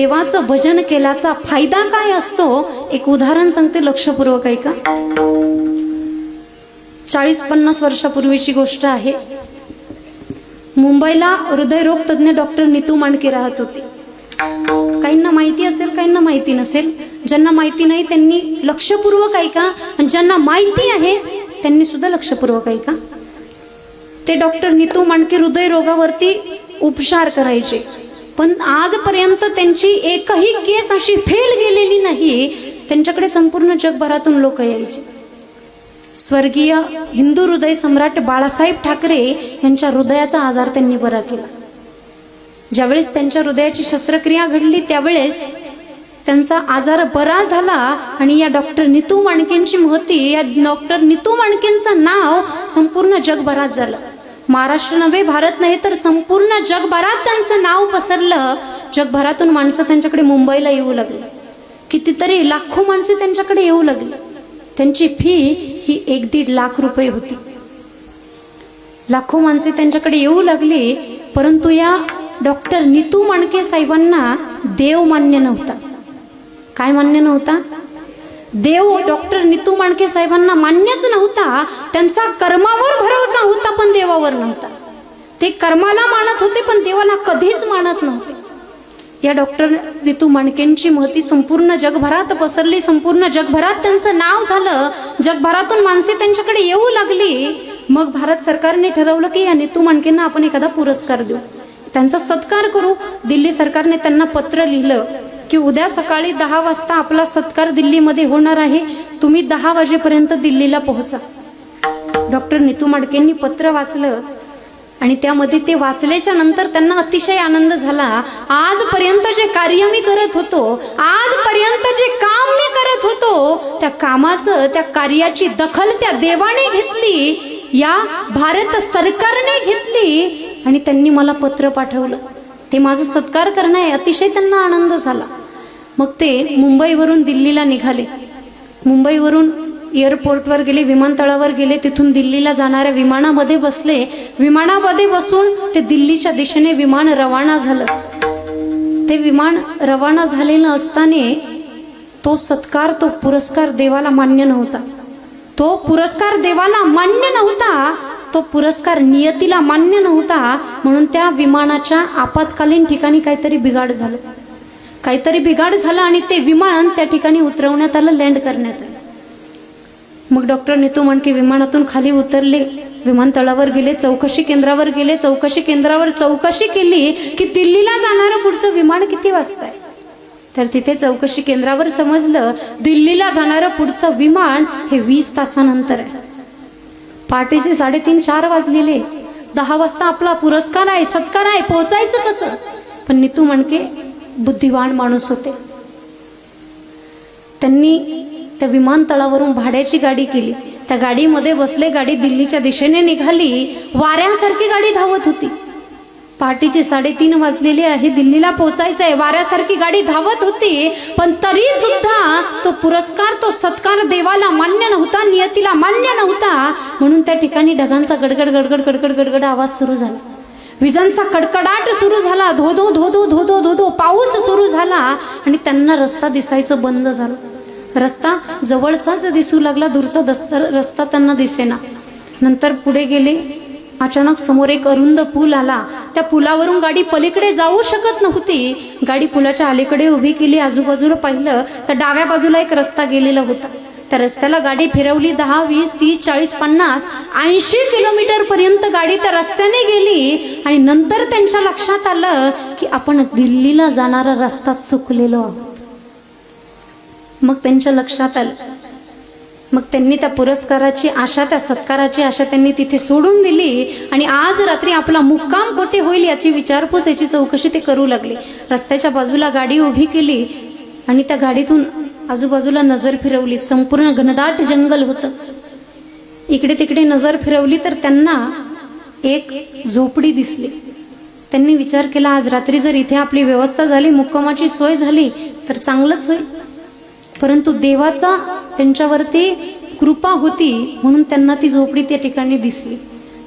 देवाचं भजन केल्याचा फायदा काय असतो? एक उदाहरण सांगते लक्षपूर्वक ऐका. चाळीस पन्नास वर्षापूर्वीची गोष्ट आहे. मुंबईला हृदयरोग तज्ज्ञ डॉक्टर नीतू मांडके राहत होते. काहींना माहिती असेल काहींना माहिती नसेल. ज्यांना माहिती नाही त्यांनी लक्षपूर्वक ऐका. आणि ज्यांना माहिती आहे त्यांनी सुद्धा लक्षपूर्वक ऐका. ते डॉक्टर नीतू मांडके हृदयरोगावरती उपचार करायचे. पण आजपर्यंत त्यांची एकही केस अशी फेल गेलेली नाही. त्यांच्याकडे संपूर्ण जगभरातून लोक यायचे. स्वर्गीय हिंदू हृदय सम्राट बाळासाहेब ठाकरे यांच्या हृदयाचा आजार त्यांनी बरा केला. ज्यावेळेस त्यांच्या हृदयाची शस्त्रक्रिया घडली त्यावेळेस त्यांचा आजार बरा झाला आणि या डॉक्टर नितू माणकेंची महती या डॉक्टर नितू माणकेंचं नाव संपूर्ण जगभरात झालं. महाराष्ट्र नव्हे भारत नाही तर संपूर्ण जगभरात त्यांचं नाव पसरलं. जगभरातून माणसं त्यांच्याकडे मुंबईला येऊ लागली. कितीतरी लाखो माणसे त्यांच्याकडे येऊ लागली. त्यांची फी ही एक दीड लाख रुपये होती. लाखो माणसे त्यांच्याकडे येऊ लागली परंतु या डॉक्टर नितू माणके साहेबांना देव मान्य नव्हता. काय मान्य नव्हता? देव डॉक्टर नितू माणके साहेबांना मान्यच नव्हता. त्यांचा कर्मावर भरोसा होता पण देवावर नव्हता. ते कर्माला मानत होते पण देवाला कधीच मानत नव्हते. या डॉक्टर नितू माणकेंची महती संपूर्ण जगभरात पसरली. संपूर्ण जगभरात त्यांचं नाव झालं. जगभरातून माणसे त्यांच्याकडे येऊ लागली. मग भारत सरकारने ठरवलं की या नितू माणकेंना आपण एखादा पुरस्कार देऊ. त्यांचा सत्कार करू. दिल्ली सरकारने त्यांना पत्र लिहिलं. की उद्या सकाळी दहा वाजता आपला सत्कार दिल्लीमध्ये होणार आहे. तुम्ही दहा वाजेपर्यंत दिल्लीला पोहोचा. डॉक्टर नितू माडकेंनी पत्र वाचलं आणि त्यामध्ये ते वाचल्याच्या नंतर त्यांना अतिशय आनंद झाला. आजपर्यंत जे कार्य मी करत होतो आजपर्यंत जे काम मी करत होतो त्या कामाचं त्या कार्याची दखल त्या देवाने घेतली या भारत सरकारने घेतली आणि त्यांनी मला पत्र पाठवलं. ते माझं सत्कार करणं आहे. अतिशय त्यांना आनंद झाला. मग ते मुंबईवरून दिल्लीला निघाले. मुंबईवरून एअरपोर्टवर गेले विमानतळावर गेले. तिथून दिल्लीला जाणाऱ्या विमानामध्ये बसले. विमानामध्ये बसून ते दिल्लीच्या दिशेने विमान रवाना झालं. ते विमान रवाना झालेलं असताना तो सत्कार तो पुरस्कार देवाला मान्य नव्हता. तो पुरस्कार देवाला मान्य नव्हता. तो पुरस्कार नियतीला मान्य नव्हता म्हणून त्या विमानाच्या आपत्कालीन ठिकाणी काहीतरी बिघाड झालं. काहीतरी बिघाड झाला आणि ते विमान त्या ठिकाणी उतरवण्यात आलं लँड करण्यात आलं. मग डॉक्टर नेतू म्हणके विमानातून खाली उतरले विमानतळावर गेले चौकशी केंद्रावर गेले चौकशी केंद्रावर चौकशी केली की दिल्लीला जाणारं पुढचं विमान किती वाजता आहे तर तिथे चौकशी केंद्रावर समजलं दिल्लीला जाणारं पुढचं विमान हे वीस तासानंतर आहे. पहाटेचे साडेतीन चार वाजलेले. दहा वाजता आपला पुरस्कार आहे सत्कार आहे पोहोचायचं कसं? पण नितू म्हणके बुद्धिवान माणूस होते. त्यांनी त्या विमानतळावरून भाड्याची गाडी केली. त्या गाडीमध्ये बसले गाडी दिल्लीच्या दिशेने निघाली. वाऱ्यांसारखी गाडी धावत होती. पहाटेचे साडेतीन वाजलेले आहे. दिल्लीला पोचायचं आहे. वाऱ्यासारखी गाडी धावत होती पण तरी सुद्धा तो पुरस्कार तो सत्कार देवाला मान्य नव्हता नियतीला मान्य नव्हता. म्हणून त्या ठिकाणी ढगांचा गडगड गडगड गडगड गडगड आवाज सुरू झाला. विजांचा कडकडाट सुरू झाला. धोधो धोधो धोधो धोधो पाऊस सुरू झाला आणि त्यांना रस्ता दिसायचं बंद झालं. रस्ता जवळचाच दिसू लागला. दूरचा दस्तर रस्ता त्यांना दिसेना. नंतर पुढे गेले. अचानक समोर एक अरुंद पूल आला. त्या पुलावरून गाडी पलीकडे जाऊ शकत नव्हती. गाडी पुलाच्या अलीकडे उभी केली आजूबाजूला पाहिलं तर डाव्या बाजूला एक रस्ता गेलेला होता. त्या रस्त्याला गाडी फिरवली दहा वीस तीस चाळीस पन्नास ऐंशी किलोमीटर पर्यंत गाडी त्या रस्त्याने गेली आणि नंतर त्यांच्या लक्षात आलं की आपण दिल्लीला जाणारा रस्ता चुकलेलो आहोत. मग त्यांच्या लक्षात आलं मग त्यांनी त्या पुरस्काराची आशा त्या सत्काराची आशा त्यांनी तिथे सोडून दिली आणि आज रात्री आपला मुक्काम कोठे होईल याची विचारपूस याची चौकशी ते करू लागले. रस्त्याच्या बाजूला गाडी उभी केली आणि त्या गाडीतून आजूबाजूला नजर फिरवली. संपूर्ण घनदाट जंगल होतं. इकडे तिकडे नजर फिरवली तर त्यांना एक झोपडी दिसली. त्यांनी विचार केला आज रात्री जर इथे आपली व्यवस्था झाली मुक्कामाची सोय झाली तर चांगलंच होईल. परंतु देवाचा त्यांच्यावरती कृपा होती म्हणून त्यांना ती झोपडी त्या ठिकाणी दिसली.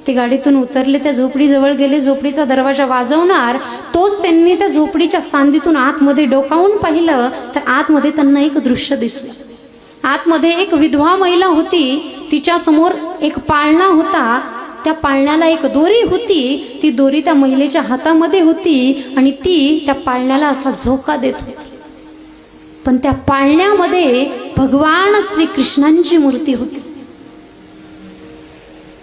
ते गाडीतून उतरले त्या झोपडीजवळ गेले झोपडीचा दरवाजा वाजवणार तोच त्यांनी त्या झोपडीच्या सांदीतून आतमध्ये डोकावून पाहिलं तर आतमध्ये त्यांना एक दृश्य दिसलं. आतमध्ये एक विधवा महिला होती तिच्या समोर एक पाळणा होता. त्या पाळण्याला एक दोरी होती ती दोरी त्या महिलेच्या हातामध्ये होती आणि ती त्या पाळण्याला असा झोका देत होती. पण त्या पाळण्यामध्ये भगवान श्रीकृष्णांची मूर्ती होती.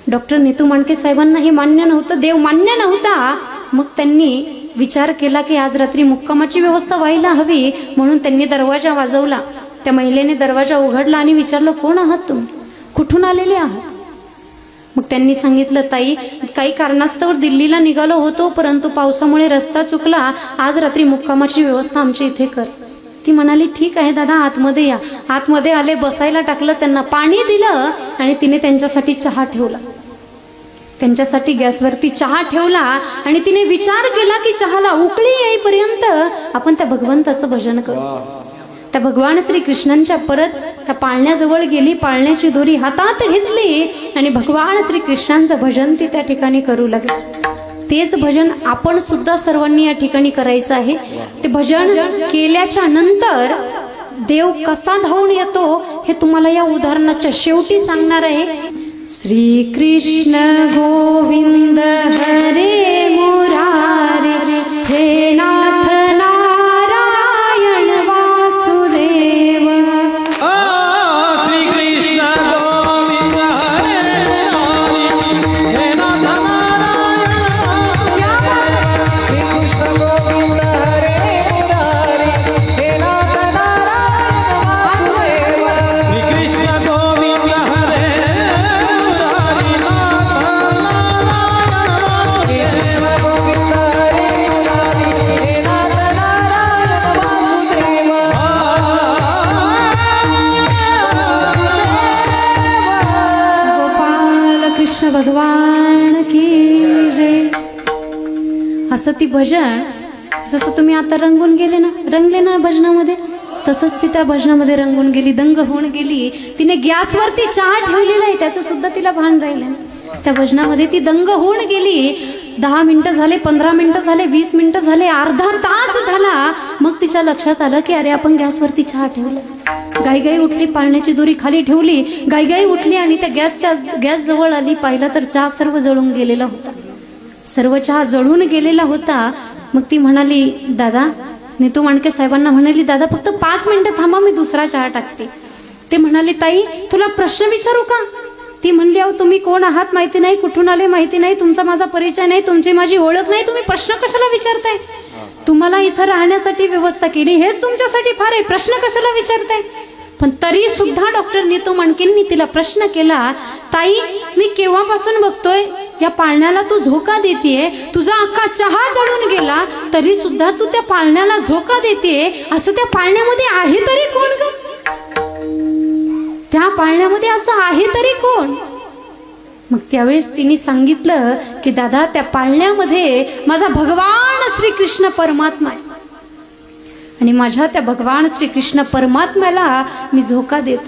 डॉक्टर नीतू मांडके साहेबांना हे मान्य नव्हतं देव मान्य नव्हता. मग त्यांनी विचार केला की आज रात्री मुक्कामाची व्यवस्था व्हायला हवी म्हणून त्यांनी दरवाजा वाजवला. त्या महिलेने दरवाजा उघडला आणि विचारलं कोण आहात तुम्ही? कुठून आलेले आहात? मग त्यांनी सांगितलं ताई काही कारणास्तव दिल्लीला निघालो होतो परंतु पावसामुळे रस्ता चुकला. आज रात्री मुक्कामाची व्यवस्था आमच्या इथे कर. ती म्हणाली ठीक आहे दादा आतमध्ये या. आतमध्ये आले बसायला टाकलं त्यांना पाणी दिलं आणि तिने त्यांच्यासाठी चहा ठेवला. त्यांच्यासाठी गॅसवरती चहा ठेवला आणि तिने विचार केला की चहाला उकळी येईपर्यंत आपण त्या भगवंताचं भजन करू. त्या भगवान श्री कृष्णांच्या परत त्या पाळण्याजवळ गेली पाळण्याची दोरी हातात घेतली आणि भगवान श्री कृष्णांचं भजन ती त्या ठिकाणी करू लागली. तेच भजन आपण सुद्धा सर्वांनी या ठिकाणी करायचं आहे. ते भजन केल्याच्यानंतर देव कसा धावून येतो हे तुम्हाला या उदाहरणाच्या शेवटी सांगणार आहे. श्री कृष्ण गोविंद हरे असं ती भजन जसं तुम्ही आता रंगून गेले ना रंगले ना भजनामध्ये? तसंच ती त्या भजनामध्ये रंगून गेली दंग होऊन गेली. तिने गॅसवरती चहा ठेवलेला आहे त्याचं सुद्धा तिला भान राहिलं. त्या भजनामध्ये ती दंग होऊन गेली. दहा मिनिटं झाले पंधरा मिनिटं झाले वीस मिनिटं झाले अर्धा तास झाला. मग तिच्या लक्षात आलं की अरे आपण गॅसवरती चहा ठेवला. गाईगाई उठली पाळण्याची दोरी खाली ठेवली. गाईगाई उठली आणि त्या गॅसच्या गॅस जवळ आली. पाहिलं तर चहा सर्व जळून गेलेला होता. सर्व चहा जळून गेलेला होता. मग ती म्हणाली दादा नेतो माणके साहेबांना म्हणाली दादा फक्त पाच मिनिटं थांबा मी दुसरा चहा टाकते. ते म्हणाले ताई तुला प्रश्न विचारू का? ती म्हणली अहो तुम्ही कोण आहात माहिती नाही कुठून आले माहिती नाही तुमचा माझा परिचय नाही तुमची माझी ओळख नाही तुम्ही प्रश्न कशाला विचारताय? तुम्हाला इथं राहण्यासाठी व्यवस्था केली हेच तुमच्यासाठी फार आहे प्रश्न कशाला विचारताय? पण तरी सुद्धा डॉक्टर नेतो माणकेंनी तिला प्रश्न केला ताई मी केव्हापासून बघतोय या पाळण्याला तू झोका देतेय? तुझा अख्खा चहा जळून गेला तरी सुद्धा तू त्या पाळण्याला झोका देतेय? असं त्या पाळण्यामध्ये आहे तरी कोण ग? त्या पाळण्यामध्ये असं आहे तरी कोण? मग त्यावेळेस तिने सांगितलं की दादा त्या पाळण्यामध्ये माझा भगवान श्रीकृष्ण परमात्मा आहे. आणि माझ्या त्या भगवान श्रीकृष्ण परमात्म्याला मी झोका देत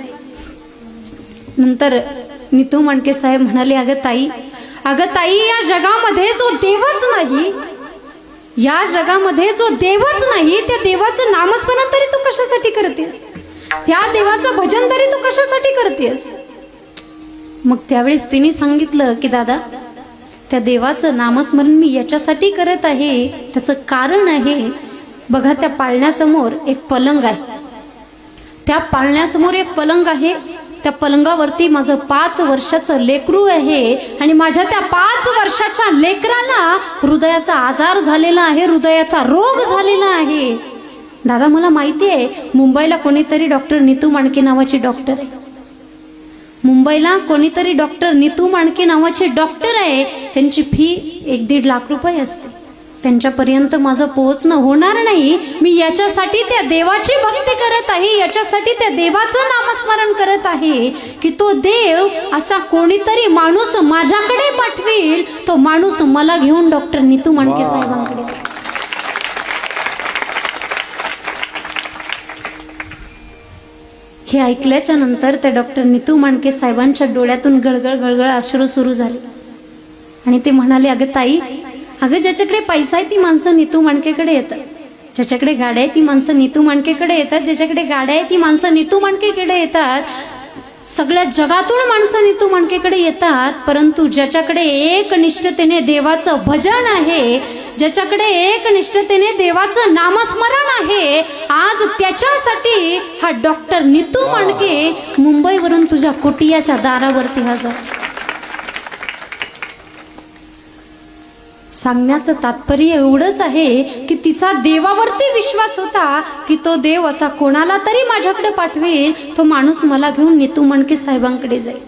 नंतर नंतर तू मांडके साहेब म्हणाले अगं ताई अगं ताई या जगामध्ये जो देवच नाही या जगामध्ये जो देवच नाही त्या देवाचं नामस्मरण तरी तू कशासाठी करतेस? त्या देवाचं भजन तरी तू कशासाठी करतेस? मग त्यावेळेस तिने सांगितलं की दादा त्या देवाचं नामस्मरण मी याच्यासाठी करत आहे. त्याचं कारण आहे बघा त्या पाळण्यासमोर एक पलंग आहे. त्या पाळण्यासमोर एक पलंग आहे त्या पलंगावरती माझं पाच वर्षाचं लेकरू आहे आणि माझ्या त्या पाच वर्षाच्या लेकराला हृदयाचा आजार झालेला आहे हृदयाचा रोग झालेला आहे. दादा मला माहिती आहे मुंबईला कोणीतरी डॉक्टर नीतू माणके नावाची डॉक्टर आहे. मुंबईला कोणीतरी डॉक्टर नीतू माणके नावाचे डॉक्टर आहे त्यांची फी एक दीड लाख रुपये असते. त्यांच्यापर्यंत माझं पोहोचणं होणार नाही. मी याच्यासाठी त्या देवाची भक्ती करत आहे. याच्यासाठी त्या देवाचं नामस्मरण करत आहे की तो देव असा कोणीतरी माणूस माझ्याकडे पाठवेल. तो माणूस मला घेऊन डॉक्टर नीतू माणके साहेबांकडे. हे ऐकल्याच्या नंतर त्या डॉक्टर नीतू मांडके साहेबांच्या डोळ्यातून गळगळ गळगळ अश्रू सुरू झाले. आणि ते म्हणाले अगं ताई अगं ज्याच्याकडे पैसा आहे ती माणसं नीतू माणकेकडे येतात. ज्याच्याकडे गाड्या आहे ती माणसं नीतू माणकेकडे येतात. ज्याच्याकडे गाड्या आहे ती माणसं नीतू माणकेकडे येतात. सगळ्या जगातून माणसं नीतू माणकेकडे येतात परंतु ज्याच्याकडे एक निष्ठतेने देवाचं भजन आहे ज्याच्याकडे एक निष्ठतेने देवाचं नामस्मरण आहे आज त्याच्यासाठी हा डॉक्टर नितू माणके मुंबईवरून तुझ्या कुटियाच्या दारावरती हजर. सांगण्याचं तात्पर्य एवढंच आहे की तिचा देवावरती विश्वास होता की तो देव असा कोणाला तरी माझ्याकडे पाठवेल तो माणूस मला घेऊन नितू मणके साहेबांकडे जाईल.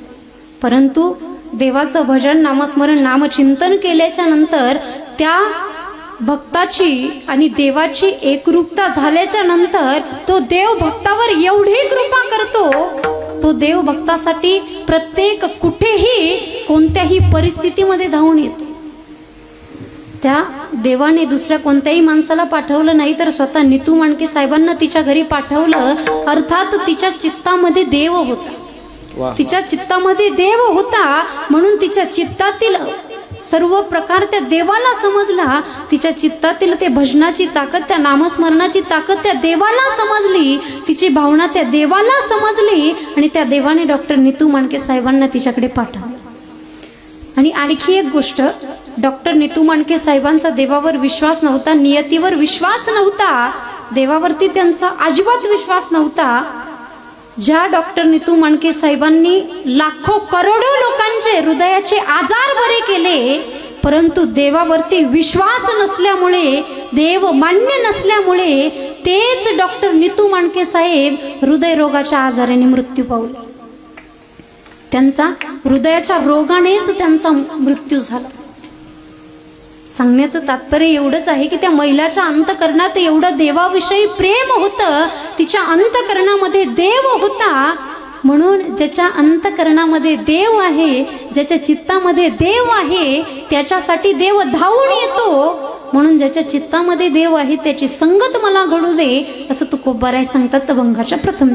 परंतु देवाचं भजन नामस्मरण नामचिंतन केल्याच्यानंतर त्या भक्ताची आणि देवाची एकरूपता झाल्याच्यानंतर तो देव भक्तावर एवढी कृपा करतो तो देव भक्तासाठी प्रत्येक कुठेही कोणत्याही परिस्थितीमध्ये धावून येतो. त्या देवाने दुसऱ्या कोणत्याही माणसाला पाठवलं नाही तर स्वतः नितू माणके साहेबांना तिच्या घरी पाठवलं. अर्थात तिच्या चित्तामध्ये देव होता. तिच्या चित्तामध्ये देव होता. म्हणून तिच्या चित्तातील सर्व प्रकार त्या देवाला समजला. तिच्या चित्तातील ते भजनाची ताकद त्या नामस्मरणाची ताकद त्या देवाला समजली. तिची भावना त्या देवाला समजली आणि त्या देवाने डॉक्टर नितू माणके साहेबांना तिच्याकडे पाठवलं. आणि आणखी एक गोष्ट डॉक्टर नितू माणके साहेबांचा देवावर विश्वास नव्हता नियतीवर विश्वास नव्हता. देवावरती त्यांचा अजिबात विश्वास नव्हता. ज्या डॉक्टर नितू माणके साहेबांनी लाखो करोडो लोकांचे हृदयाचे आजार बरे केले परंतु देवावरती विश्वास नसल्यामुळे देव मान्य नसल्यामुळे तेच डॉक्टर नितू माणके साहेब हृदयरोगाच्या आजाराने मृत्यू पावले. त्यांचा हृदयाच्या रोगानेच त्यांचा मृत्यू झाला. सांगण्याचं तात्पर्य एवढंच आहे की त्या महिलाच्या अंतकरणात एवढं देवाविषयी प्रेम होतं तिच्या अंतकरणामध्ये देव होता. म्हणून ज्याच्या अंतकरणामध्ये देव आहे ज्याच्या चित्तामध्ये देव आहे त्याच्यासाठी देव धावून येतो. म्हणून ज्याच्या चित्तामध्ये देव आहे त्याची संगत मला घडू दे असं तुकोबाराय सांगतात तवंगाच्या प्रथम